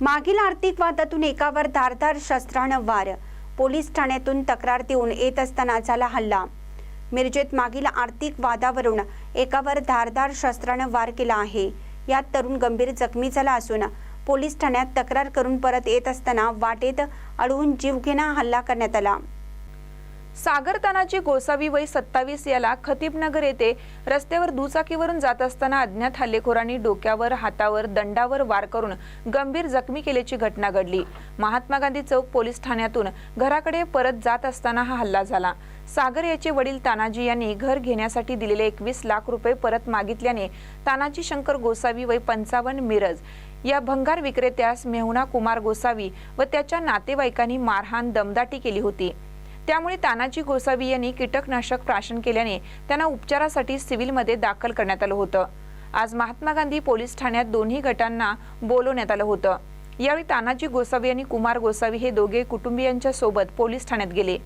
मागील आर्थिक वादातून एकावर धारधार शस्त्रानं वार. पोलीस ठाण्यातून तक्रार देऊन येत असताना झाला हल्ला. मिरजेत मागील आर्थिक वादावरून एकावर धारदार शस्त्रानं वार केला आहे. यात तरुण गंभीर जखमी झाला असून पोलीस ठाण्यात तक्रार करून परत येत असताना वाटेत अडवून जीवघेणा हल्ला करण्यात आला. सागर तानाजी गोसावी वय सत्तावीस याला खतीबनगर येथे रस्त्यावर दुचाकीवरून जात असताना अज्ञात हल्लेखोरांनी डोक्यावर हातावर दंडावर वार करून गंभीर जखमी केल्याची घटना घडली. महात्मा गांधी चौक पोलीस ठाण्यातून घराकडे परत जात असताना हा हल्ला झाला. सागर याचे वडील तानाजी यांनी घर घेण्यासाठी दिलेले एकवीस लाख रुपये परत मागितल्याने तानाजी शंकर गोसावी वय पंचावन्न मिरज. या भंगार विक्रेत्यास मेहुणा कुमार गोसावी व त्याच्या नातेवाईकांनी मारहाण दमदाटी केली होती. त्यामुळे तानाजी गोसावी यांनी कीटकनाशक प्राशन केल्याने त्यांना उपचारासाठी सिव्हिलमध्ये दाखल करण्यात आलं होतं. आज महात्मा गांधी पोलीस ठाण्यात दोन्ही गटांना बोलवण्यात आलं होतं. यावेळी तानाजी गोसावी आणि कुमार गोसावी हे दोघे कुटुंबियांच्या सोबत पोलीस ठाण्यात गेले.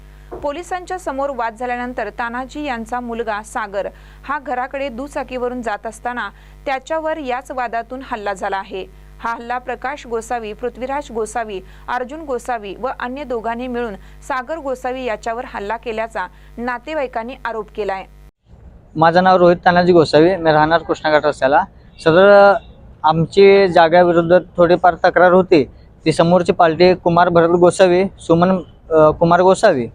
पोलिसांच्या समोर वाद झाल्यानंतर तानाजी यांचा मुलगा सागर हा घराकडे दुचाकीवरून जात असताना त्याच्यावर याच वादातून हल्ला झाला आहे. हा हल्ला प्रकाश गोसावी पृथ्वीराज गोसावी अर्जुन गोसावी व अन्य दोघांनी मिळून सागर गोसावी याच्यावर हल्ला केल्याचा नातेवाईकांनी आरोप केला आहे माझं नाव रोहित तानाजी गोसावी. मी राहणार कृष्णाघाट रस्त्याला. सदर आमची जागाविरुद्ध थोडीफार तक्रार होती. ती समोरची पार्टी कुमार भरत गोसावी सुमन कुमार गोसावी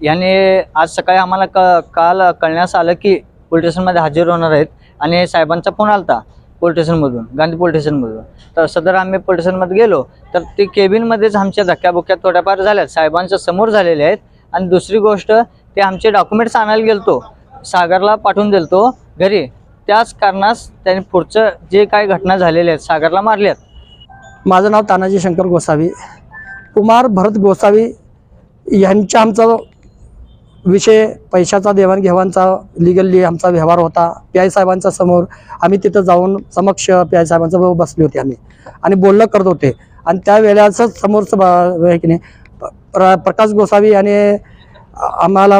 यांनी आज सकाळी आम्हाला क काल कळण्यास आलं की पोलीस स्टेशनमध्ये हजर होणार आहेत आणि साहेबांचा फोन आलता. पोलीस स्टेशनमधून गांधी पोलीस स्टेशनमधून. तर सदर आम्ही पोलीस स्टेशनमध्ये गेलो तर ते केबिनमध्येच आमच्या धक्क्याबुक्क्या थोड्याफार झाल्यात. साहेबांच्या समोर झालेल्या आहेत. आणि दुसरी गोष्ट ते आमचे डॉक्युमेंट्स आणायला गेलतो. सागरला पाठवून दिलतो घरी. त्याच कारणास त्यांनी पुढचं जे काही घटना झालेल्या आहेत सागरला मारल्यात माझं नाव तानाजी शंकर गोसावी. कुमार भरत गोसावी यांच्या आमचा विषय पैशाचा देवाणघेवाणचा लिगल्ली आमचा व्यवहार होता. पी आय साहेबांच्या समोर आम्ही तिथं जाऊन समक्ष पी आय साहेबांच्या बरोबर बसले होते आम्ही. आणि बोलणं करत होते. आणि त्यावेळेस समोरचं हे की नाही प्र प्रकाश गोसावी आणि आम्हाला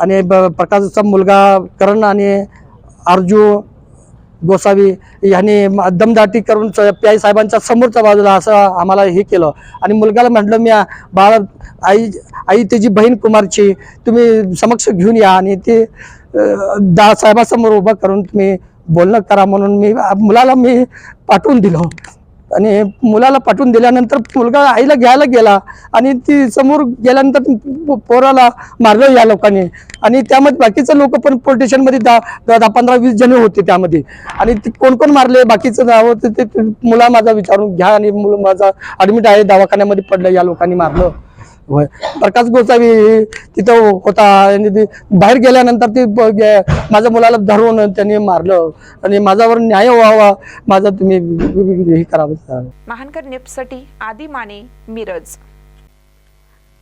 आणि ब- प्रकाशचा मुलगा करण आणि अर्जू गोसावी ह्यांनी दमदाटी करून पी आय साहेबांच्या समोरच्या बाजूला असं आम्हाला हे केलं. आणि मुलगाला म्हटलं मी बाळा आई आई त्याची बहीण कुमारची तुम्ही समक्ष घेऊन या आणि ते दा साहेबासमोर उभं करून तुम्ही बोलणं करा म्हणून मी मुलाला मी पाठवून दिलं. आणि मुलाला पाठवून दिल्यानंतर मुलगा आईला घ्यायला गेला आणि ती समोर गेल्यानंतर पोराला मारलं या लोकांनी. आणि त्यामध्ये बाकीचे लोक पण पोलीस स्टेशनमध्ये दहा दहा पंधरा वीस जण होते त्यामध्ये. आणि ते कोण कोण मारले बाकीचं नाव ते ते मुला माझा विचारून घ्या आणि मुलं माझा ॲडमिट आहे दवाखान्यामध्ये पडलं या लोकांनी मारलं. होय. प्रकाश गोसावी तिथं होता. आणि ते बाहेर गेल्यानंतर ते माझ्या मुलाला धरून त्यांनी मारलं. आणि माझ्यावर न्याय व्हावा. माझा तुम्ही हे करावं महानकर निप्ससाठी आदी माने मिरज.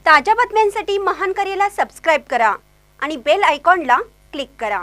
ताज्या बातम्यांसाठी महान करेला सबस्क्राईब करा आणि बेल आयकॉनला क्लिक करा.